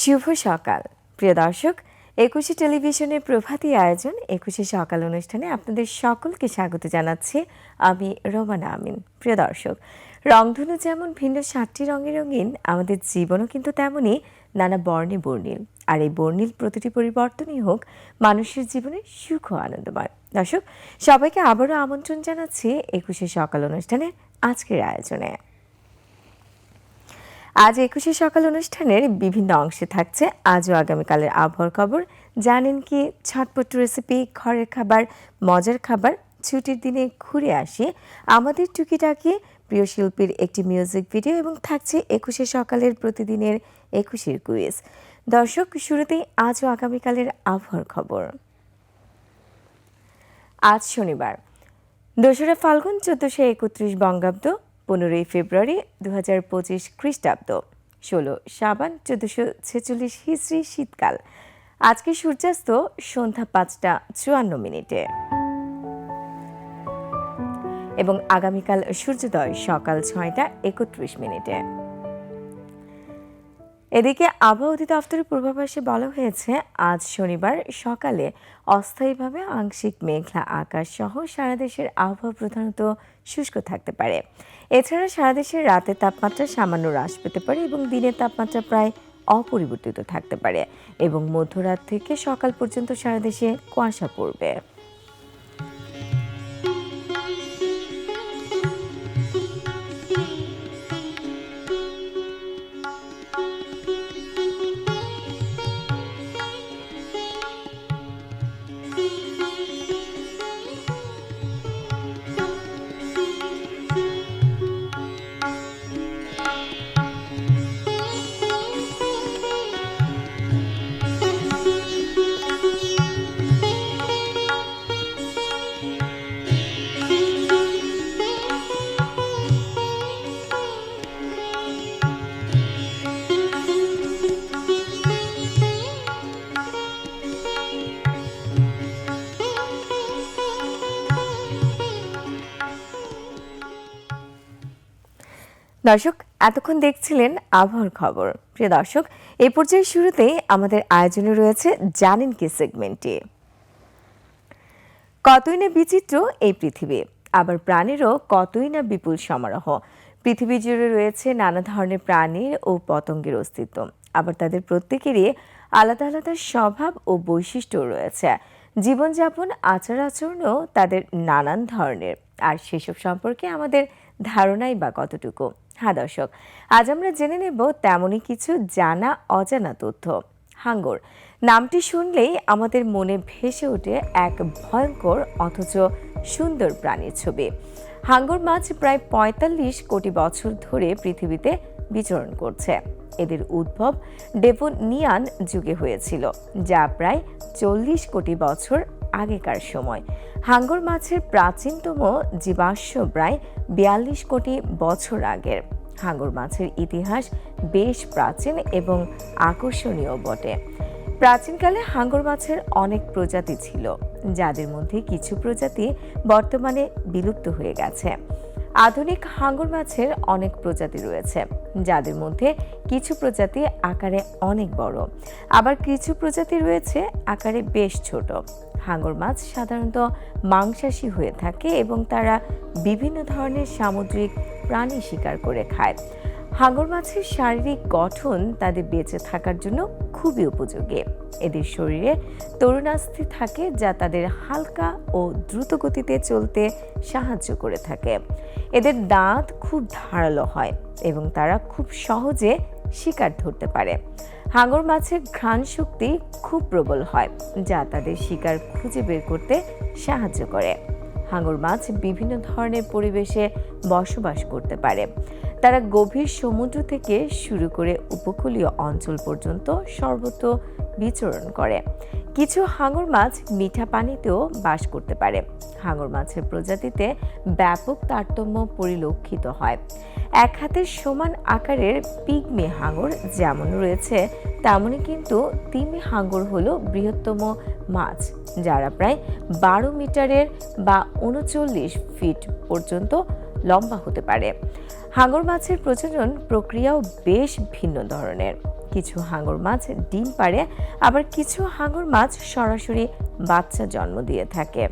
শুভ সকাল। প্রিয় দর্শক, একুশে টেলিভিশনের প্রভাতী আয়োজন একুশে সকাল অনুষ্ঠানে আপনাদের সকলকে স্বাগত জানাচ্ছি আমি রোমানা আমিন। প্রিয় দর্শক, রংধনু যেমন ভিন্ন সাতটি রঙে রঙিন, আমাদের জীবনও কিন্তু তেমনই নানা বর্ণে বর্ণিল। আর এই বর্ণিল প্রতিটি পরিবর্তনই হোক, মানুষের জীবনে সুখ আনন্দময়। দর্শক, সবাইকে আবারও আমন্ত্রণ জানাচ্ছি একুশে সকাল অনুষ্ঠানে আজকের আয়োজনে। আজ একুশে সকাল অনুষ্ঠানের বিভিন্ন অংশে থাকছে আজও আগামীকালের আবহাওয়ার খবর। জানেন কি, ছটপট রেসিপি ঘরের খাবার, মজার খাবার, ছুটির দিনে ঘুরে আসি। আমাদের টুকিটাকি প্রিয় শিল্পীর একটি মিউজিক ভিডিও এবং থাকছে একুশে সকালের প্রতিদিনের একুশের কুইজ দর্শক, শুরুতেই আজও আগামীকালের আবহাওয়ার খবর। আজ শনিবার। দোসরা ফাল্গুন চোদ্দশো একত্রিশ বঙ্গাব্দ। পনেরোই ফেব্রুয়ারি দু হাজার পঁচিশ খ্রিস্টাব্দ, ষোলো সাবান চোদ্দশো ছেচল্লিশ হিসড়ি শীতকাল। আজকে সূর্যাস্ত সন্ধ্যা পাঁচটা চুয়ান্ন মিনিটে। এবং আগামীকাল সূর্যোদয় সকাল ছয়টা একত্রিশ মিনিটে। এদিকে আবহাওয়া অধিদপ্তরের পূর্বাভাসে বলা হয়েছে, আজ শনিবার সকালে অস্থায়ীভাবে আংশিক মেঘলা আকাশ সহ সারা দেশের আবহাওয়া প্রধানত শুষ্ক থাকতে পারে। এছাড়া সারা দেশের রাতের তাপমাত্রা সামান্য হ্রাস পেতে পারে এবং দিনের তাপমাত্রা প্রায় অপরিবর্তিত থাকতে পারে এবং মধ্যরাত থেকে সকাল পর্যন্ত সারা দেশে কুয়াশা পড়বে। দর্শক, এতক্ষণ দেখছিলেন আবহাওয়ার খবর। প্রিয় দর্শক এই পর্যায়ে শুরুতেই আমাদের আয়োজনে রয়েছে জানেন কি সেগমেন্টটি। কতই না বিচিত্র এই পৃথিবী। আবার প্রাণেরও কতই না বিপুল সমারোহ। পৃথিবী জুড়ে রয়েছে নানা ধরনের প্রাণীর ও পতঙ্গের অস্তিত্ব। আবার তাদের প্রত্যেকেরই আলাদা আলাদা স্বভাব ও বৈশিষ্ট্য রয়েছে। জীবনযাপন আচার আচরণও তাদের নানান ধরনের। আর সেসব সম্পর্কে আমাদের ধারণাই বা কতটুকু? হ্যাঁ দর্শক। আজ আমরা জেনে নেব তেমনই কিছু জানা অজানা তথ্য। হাঙ্গর, নামটি শুনলেই আমাদের মনে ভেসে ওঠে এক ভয়ঙ্কর অথচ সুন্দর প্রাণীর ছবি। হাঙ্গর মাছ প্রায় পঁয়তাল্লিশ কোটি বছর ধরে পৃথিবীতে বিচরণ করছে। এদের উদ্ভব ডেভোনিয়ান যুগে হয়েছিল, যা প্রায় চল্লিশ কোটি বছর আগেকার সময়। হাঙ্গর মাছের প্রাচীনতম জীবাশ্ম প্রায় বিয়াল্লিশ কোটি বছর আগের। হাঙ্গর মাছের ইতিহাস বেশ প্রাচীন এবং আকর্ষণীয় বটে। প্রাচীনকালে হাঙ্গর মাছের অনেক প্রজাতি ছিল, যাদের মধ্যে কিছু প্রজাতি বর্তমানে বিলুপ্ত হয়ে গেছে। আধুনিক হাঙ্গর মাছের অনেক প্রজাতি রয়েছে, যাদের মধ্যে কিছু প্রজাতি আকারে অনেক বড়। আবার কিছু প্রজাতি রয়েছে আকারে বেশ ছোট। হাঙ্গর মাছ সাধারণত মাংসাশী হয়ে থাকে এবং তারা বিভিন্ন ধরনের সামুদ্রিক প্রাণী শিকার করে খায়। হাঙ্গর মাছের শারীরিক গঠন তাদের বেঁচে থাকার জন্য খুবই উপযোগী। এদের শরীরে তরুণাস্থি থাকে যা তাদের হালকা ও দ্রুত গতিতে চলতে সাহায্য করে থাকে। এদের দাঁত খুব ধারালো হয় এবং তারা খুব সহজে শিকার ধরতে পারে। হাঙর মাছের ঘ্রাণ শক্তি খুব প্রবল হয়, যা তাদের শিকার খুঁজে বের করতে সাহায্য করে। হাঙর মাছ বিভিন্ন ধরনের পরিবেশে বসবাস করতে পারে। তারা গভীর সমুদ্র থেকে শুরু করে উপকূলীয় অঞ্চল পর্যন্ত সর্বত্র বিচরণ করে। কিছু হাঙর মাছ মিঠা পানিতেও বাস করতে পারে। হাঙর মাছের প্রজাতিতে ব্যাপক তারতম্য পরিলক্ষিত হয়। এক হাতের সমান আকারের পিগমি হাঙর যেমন রয়েছে তেমনই কিন্তু তিমি হাঙর হলো বৃহত্তম মাছ, যারা প্রায় বারো মিটারের বা উনচল্লিশ ফিট পর্যন্ত লম্বা হতে পারে। হাঙর মাছের প্রজনন প্রক্রিয়াও বেশ ভিন্ন ধরনের। কিছু হাঙর মাছ ডিম পাড়ে, আবার কিছু হাঙর মাছ সরাসরি বাচ্চা জন্ম দিয়ে থাকে।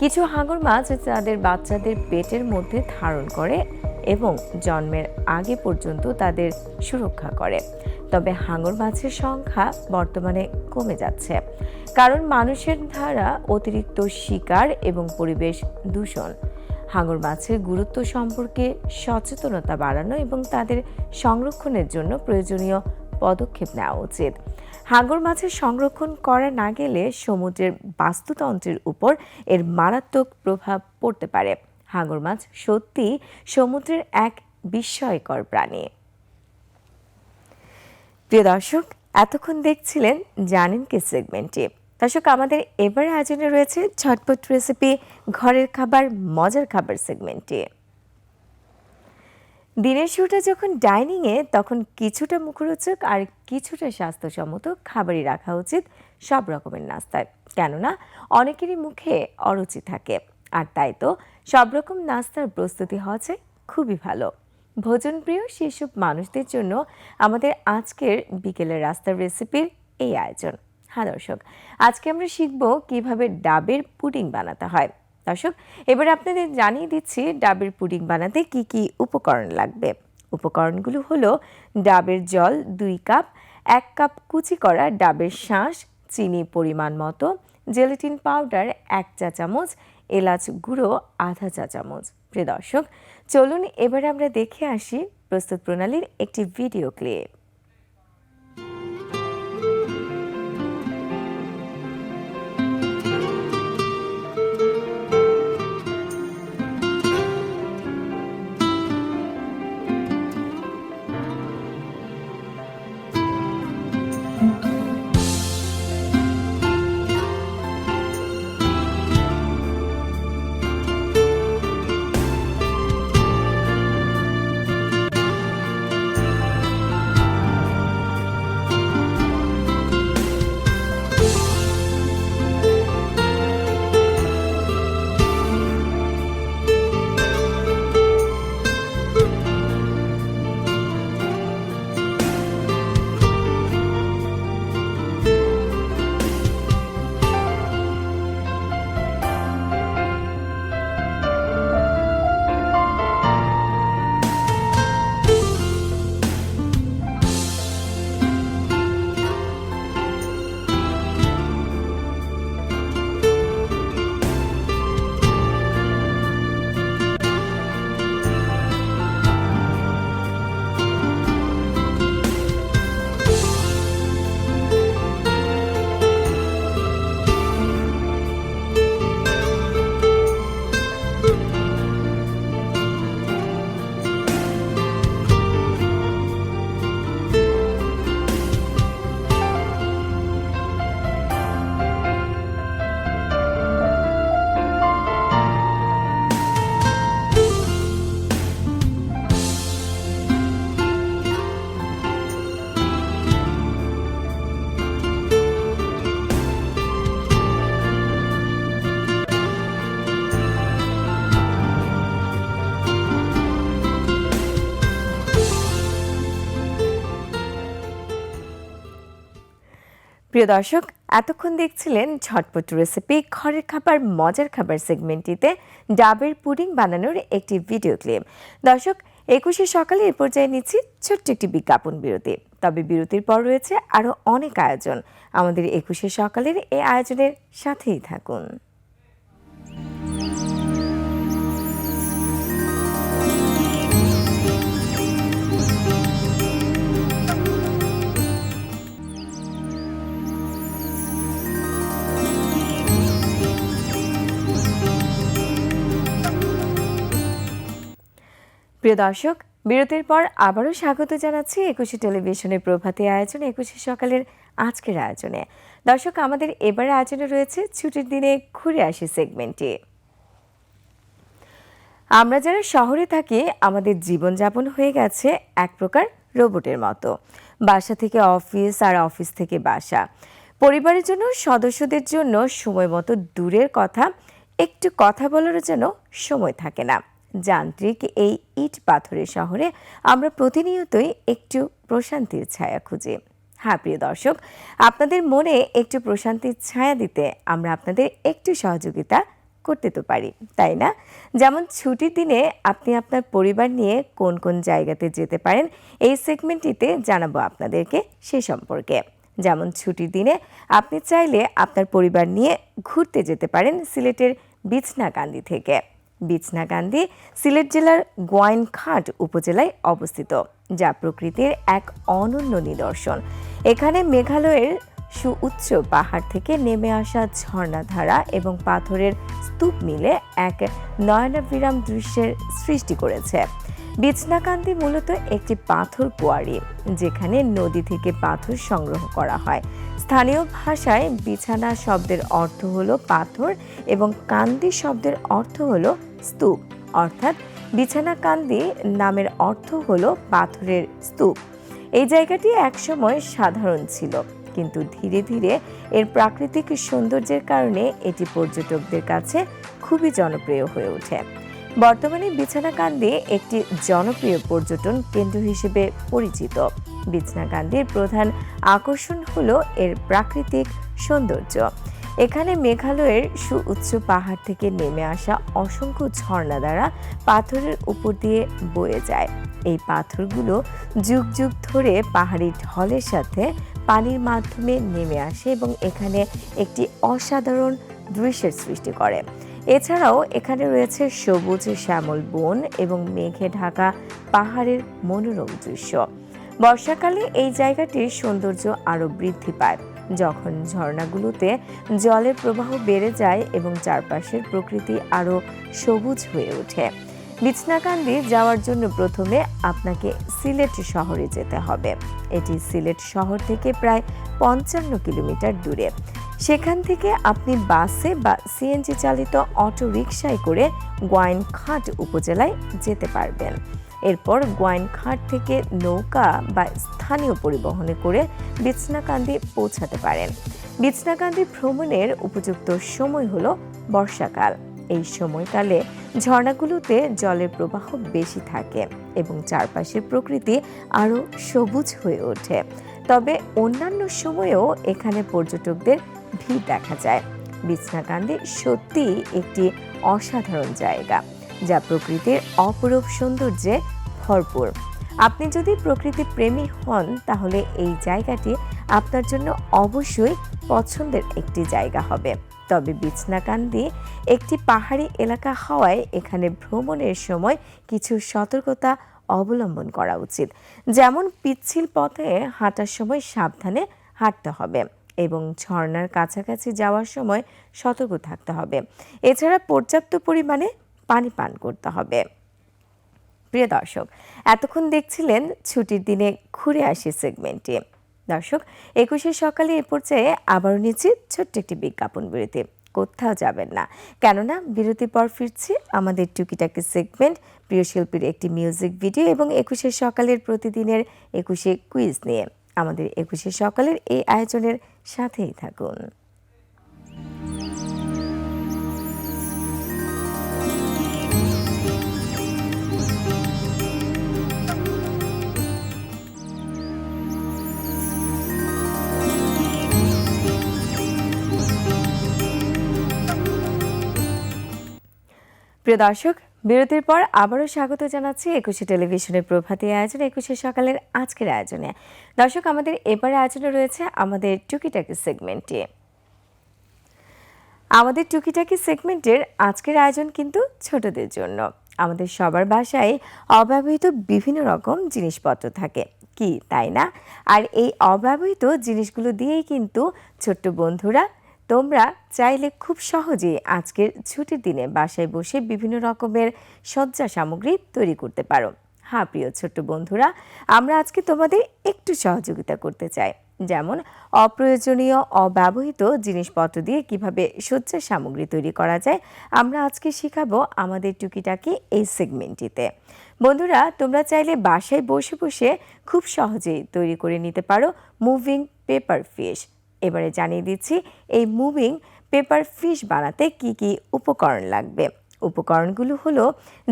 কিছু হাঙর মাছ তাদের বাচ্চাদের পেটের মধ্যে ধারণ করে এবং জন্মের আগে পর্যন্ত তাদের সুরক্ষা করে। তবে হাঙর মাছের সংখ্যা বর্তমানে কমে যাচ্ছে, কারণ মানুষের দ্বারা অতিরিক্ত শিকার এবং পরিবেশ দূষণ। হাঙর মাছের গুরুত্ব সম্পর্কে সচেতনতা বাড়ানো এবং তাদের সংরক্ষণের জন্য প্রয়োজনীয় পদক্ষেপ নেওয়া উচিত। হাঙর মাছের সংরক্ষণ করা না গেলে সমুদ্রের বাস্তুতন্ত্রের উপর এর মারাত্মক প্রভাব পড়তে পারে। হাঙর মাছ সত্যি সমুদ্রের এক বিস্ময়কর প্রাণী। প্রিয় দর্শক, এতক্ষণ দেখছিলেন জানেন কি সেগমেন্টটি দর্শক, আমাদের এবার আয়োজনে রয়েছে ঝটপট রেসিপি ঘরের খাবার, মজার খাবার সেগমেন্টটি দিনের শুরুটা যখন ডাইনিংয়ে তখন কিছুটা মুখরোচক আর কিছুটা স্বাস্থ্যসম্মত খাবারই রাখা উচিত সব রকমের নাস্তায়। কেননা, অনেকেরই মুখে অরুচি থাকে। আর তাই তো, সব রকম নাস্তার প্রস্তুতি হওয়া খুবই ভালো। ভোজনপ্রিয় সেসব মানুষদের জন্য আমাদের আজকের বিকেলের রাস্তার রেসিপির এই আয়োজন। হ্যাঁ দর্শক। আজকে আমরা শিখব কীভাবে ডাবের পুডিং বানাতে হয়। দর্শক, এবার আপনাদের জানিয়ে দিচ্ছি ডাবের পুডিং বানাতে কি কি উপকরণ লাগবে। উপকরণগুলো হলো ডাবের জল দুই কাপ, এক কাপ কুচি করা ডাবের শাঁস, চিনি পরিমাণ মতো, জেলেটিন পাউডার এক চা চামচ, এলাচ গুঁড়ো আধা চা চামচ। প্রিয় দর্শক, চলুন এবার আমরা দেখে আসি প্রস্তুত প্রণালীর একটি ভিডিও ক্লিপ। প্রিয় দর্শক, এতক্ষণ দেখছিলেন ঝটপট রেসিপি ঘরের খাবার, মজার খাবার সেগমেন্টটিতে ডাবের পুডিং বানানোর একটি ভিডিও ক্লিপ দর্শক, একুশে সকালে এ পর্যায়ে নিচ্ছি ছোট্ট একটি বিজ্ঞাপন বিরতি। তবে বিরতির পর রয়েছে আরও অনেক আয়োজন। আমাদের একুশে সকালের এই আয়োজনের সাথেই থাকুন। প্রিয় দর্শক, বিরতির পর আবারও স্বাগত জানাচ্ছি একুশে টেলিভিশনের প্রভাতী আয়োজন, একুশে সকালের আজকের আয়োজনে। দর্শক, আমাদের এবার আয়োজনে রয়েছে ছুটির দিনে ঘুরে আসি সেগমেন্টটি আমরা যারা শহরে থাকি, আমাদের জীবনযাপন হয়ে গেছে এক প্রকার রোবটের মতো। বাসা থেকে অফিস আর অফিস থেকে বাসা। পরিবারের জন্য, সদস্যদের জন্য সময় মতো দূরের কথা, একটু কথা বলারও যেন সময় থাকে না। যান্ত্রিক এই ইট পাথরের শহরে আমরা প্রতিনিয়তই একটু প্রশান্তির ছায়া খুঁজি। হ্যাঁ প্রিয় দর্শক, আপনাদের মনে একটু প্রশান্তির ছায়া দিতে আমরা আপনাদের একটু সহযোগিতা করতে তো পারি, তাই না? যেমন ছুটির দিনে আপনি আপনার পরিবার নিয়ে কোন কোন জায়গাতে যেতে পারেন, এই সেগমেন্টটিতে জানাব আপনাদেরকে সে সম্পর্কে। যেমন ছুটির দিনে আপনি চাইলে আপনার পরিবার নিয়ে ঘুরতে যেতে পারেন সিলেটের বিছনাকান্দি থেকে। বিছনাকান্দি সিলেট জেলার গোয়াইনঘাট উপজেলায় অবস্থিত, যা প্রকৃতির এক অনন্য নিদর্শন। এখানে মেঘালয়ের সুউচ্চ পাহাড় থেকে নেমে আসা ঝর্ণাধারা এবং পাথরের স্তূপ মিলে এক নয়নাবিরাম দৃশ্যের সৃষ্টি করেছে। বিছনাকান্দি মূলত একটি পাথর কোয়ারি, যেখানে নদী থেকে পাথর সংগ্রহ করা হয়। স্থানীয় ভাষায় বিছানা শব্দের অর্থ হলো পাথর এবং কান্দি শব্দের অর্থ হলো স্তূপ, অর্থাৎ বিছানা কান্দি নামের অর্থ হল পাথরের স্তূপ। এই জায়গাটি একসময় সাধারণ ছিল, কিন্তু ধীরে ধীরে এর প্রাকৃতিক সৌন্দর্যের কারণে এটি পর্যটকদের কাছে খুবই জনপ্রিয় হয়ে ওঠে। বর্তমানে বিছানাকান্দি একটি জনপ্রিয় পর্যটন কেন্দ্র হিসেবে পরিচিত। বিছনাকান্দির প্রধান আকর্ষণ হল এর প্রাকৃতিক সৌন্দর্য। এখানে মেঘালয়ের সুউচ্চ পাহাড় থেকে নেমে আসা অসংখ্য ঝর্ণা দ্বারা পাথরের উপর দিয়ে বয়ে যায়। এই পাথরগুলো যুগ যুগ ধরে পাহাড়ি ঢলের সাথে পানির মাধ্যমে নেমে আসে এবং এখানে একটি অসাধারণ দৃশ্যের সৃষ্টি করে। এছাড়াও এখানে রয়েছে সবুজ শ্যামল বন এবং মেঘে ঢাকা পাহাড়ের মনোরম দৃশ্য। বর্ষাকালে এই জায়গাটির সৌন্দর্য আরও বৃদ্ধি পায়। যখন ঝর্ণাগুলোতে জলের প্রবাহ বেড়ে যায় এবং চারপাশের প্রকৃতি আরও সবুজ হয়ে ওঠে। বিছনাকান্দি যাওয়ার জন্য প্রথমে আপনাকে সিলেট শহরে যেতে হবে। এটি সিলেট শহর থেকে প্রায় পঞ্চান্ন কিলোমিটার দূরে। সেখান থেকে আপনি বাসে বা সিএনজি চালিত অটো রিকশায় করে গোয়াইনঘাট উপজেলায় যেতে পারবেন। এরপর গোয়াইনঘাট থেকে নৌকা বা স্থানীয় পরিবহনে করে বিছনাকান্দি পৌঁছাতে পারেন। বিছনাকান্দি ভ্রমণের উপযুক্ত সময় হল বর্ষাকাল। এই সময়কালে ঝর্ণাগুলোতে জলের প্রবাহ বেশি থাকে এবং চারপাশের প্রকৃতি আরও সবুজ হয়ে ওঠে। তবে অন্যান্য সময়েও এখানে পর্যটকদের ভিড় দেখা যায়। বিছনাকান্দি সত্যিই একটি অসাধারণ জায়গা। যা প্রকৃতির অপরূপ সৌন্দর্যে ভরপুর। আপনি যদি প্রকৃতি প্রেমী হন, তাহলে এই জায়গাটি আপনার জন্য অবশ্যই পছন্দের একটি জায়গা হবে। তবে বিছনাকান্দি একটি পাহাড়ি এলাকা হওয়ায় এখানে ভ্রমণের সময় কিছু সতর্কতা অবলম্বন করা উচিত। যেমন পিচ্ছিল পথে হাঁটার সময় সাবধানে হাঁটতে হবে এবং ঝর্ণার কাছাকাছি যাওয়ার সময় সতর্ক থাকতে হবে। এছাড়া পর্যাপ্ত পরিমাণে পানি পান করতে হবে। প্রিয় দর্শক, এতক্ষণ দেখছিলেন ছুটির দিনে ঘুরে আসি সেগমেন্টটি দর্শক একুশে সকালে এ পর্যায়ে আবারও নিচ্ছি ছোট্ট একটি বিজ্ঞাপন বিরতি। কোথাও যাবেন না। কেননা বিরতির পর ফিরছি আমাদের টুকিটাকি সেগমেন্ট, প্রিয় শিল্পীর একটি মিউজিক ভিডিও এবং একুশে সকালের প্রতিদিনের একুশে কুইজ নিয়ে। আমাদের একুশে সকালের এই আয়োজনের সাথেই থাকুন। প্রিয় দর্শক, বিরতির পর আবারও স্বাগত জানাচ্ছি একুশে টেলিভিশনের প্রভাতী আয়োজন, একুশে সকালের আজকের আয়োজনে। দর্শক, আমাদের এবারে আয়োজনে রয়েছে আমাদের টুকিটাকি সেগমেন্টটি। আমাদের টুকিটাকি সেগমেন্টের আজকের আয়োজন কিন্তু ছোটদের জন্য। আমাদের সবার বাসায় অব্যবহৃত বিভিন্ন রকম জিনিসপত্র থাকে। কি, তাই না? আর এই অব্যবহৃত জিনিসগুলো দিয়েই কিন্তু ছোট্ট বন্ধুরা তোমরা চাইলে খুব সহজেই আজকের ছুটির দিনে বাসায় বসে বিভিন্ন রকমের সজ্জা সামগ্রী তৈরি করতে পারো। হ্যাঁ প্রিয় ছোট্ট বন্ধুরা, আমরা আজকে তোমাদের একটু সহযোগিতা করতে চাই। যেমন, অপ্রয়োজনীয়, অব্যবহৃত জিনিসপত্র দিয়ে কীভাবে সজ্জা সামগ্রী তৈরি করা যায়, আমরা আজকে শেখাবো আমাদের টুকিটাকি এই সেগমেন্টটিতে। বন্ধুরা, তোমরা চাইলে বাসায় বসে বসে খুব সহজেই তৈরি করে নিতে পারো মুভিং পেপার ফিশ এবারে জানিয়ে দিচ্ছি, এই মুভিং পেপার ফিশ বানাতে কি কি উপকরণ লাগবে? উপকরণগুলো হলো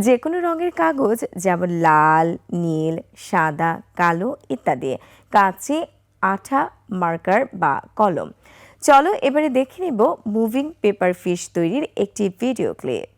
যে কোনো রঙের কাগজ, যেমন লাল, নীল, সাদা, কালো ইত্যাদি, কাঁচি, আঠা, মার্কার বা কলম। চলো এবারে দেখে নেব মুভিং পেপার ফিশ তৈরির একটি ভিডিও ক্লিপ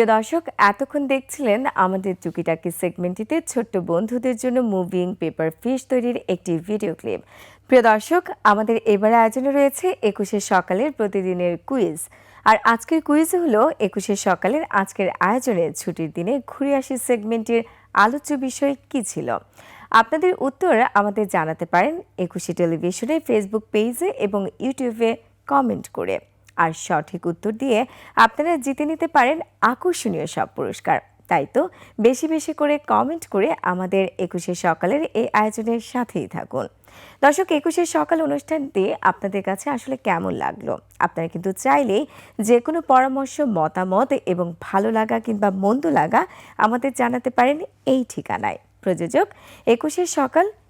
প্রিয় দর্শক, এতক্ষণ দেখছিলেন আমাদের টুকিটাকি সেগমেন্টটিতে ছোট্ট বন্ধুদের জন্য মুভিং পেপার ফিশ তৈরির একটি ভিডিও ক্লিপ। প্রিয় দর্শক, আমাদের এবার আয়োজনে রয়েছে একুশে সকালের প্রতিদিনের কুইজ। আর আজকের কুইজ হলো একুশে সকালের আজকের আয়োজনে ছুটির দিনে ঘুরে আসি সেগমেন্টের আলোচ্য বিষয় কি ছিল? আপনাদের উত্তর আমাদের জানাতে পারেন একুশে টেলিভিশনে ফেসবুক পেজে এবং ইউটিউবে কমেন্ট করে। আর সঠিক উত্তর দিয়ে আপনারা জিতে নিতে পারেন আকর্ষণীয় সব পুরস্কার। তাই তো, বেশি বেশি করে কমেন্ট করে আমাদের একুশে সকালের এই আয়োজনের সাথেই থাকুন। দর্শক একুশের সকাল অনুষ্ঠানটি আপনাদের কাছে আসলে কেমন লাগল? আপনারা কিন্তু চাইলেই যে কোনো পরামর্শ, মতামত এবং ভালো লাগা কিংবা মন্দ লাগা আমাদের জানাতে পারেন এই ঠিকানায়। প্রযোজক একুশের সকাল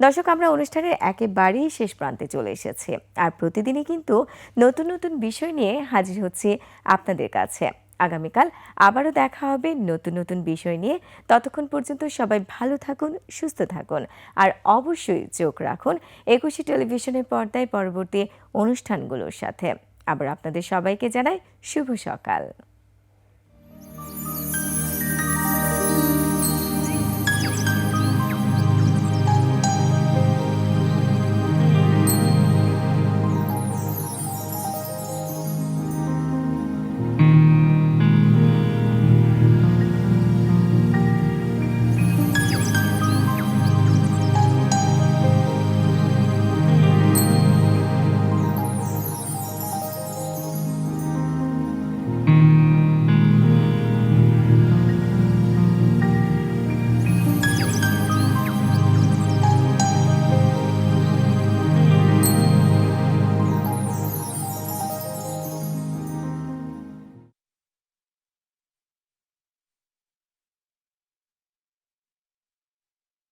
দর্শক, আমরা অনুষ্ঠানের একেবারেই শেষ প্রান্তে চলে এসেছি। আর প্রতিদিনই কিন্তু নতুন নতুন বিষয় নিয়ে হাজির হচ্ছে আপনাদের কাছে। আগামীকাল আবারও দেখা হবে নতুন নতুন বিষয় নিয়ে। ততক্ষণ পর্যন্ত সবাই ভালো থাকুন, সুস্থ থাকুন। আর অবশ্যই চোখ রাখুন একুশে টেলিভিশনের পর্দায় পরবর্তী অনুষ্ঠানগুলোর সাথে। আবার আপনাদের সবাইকে জানাই শুভ সকাল।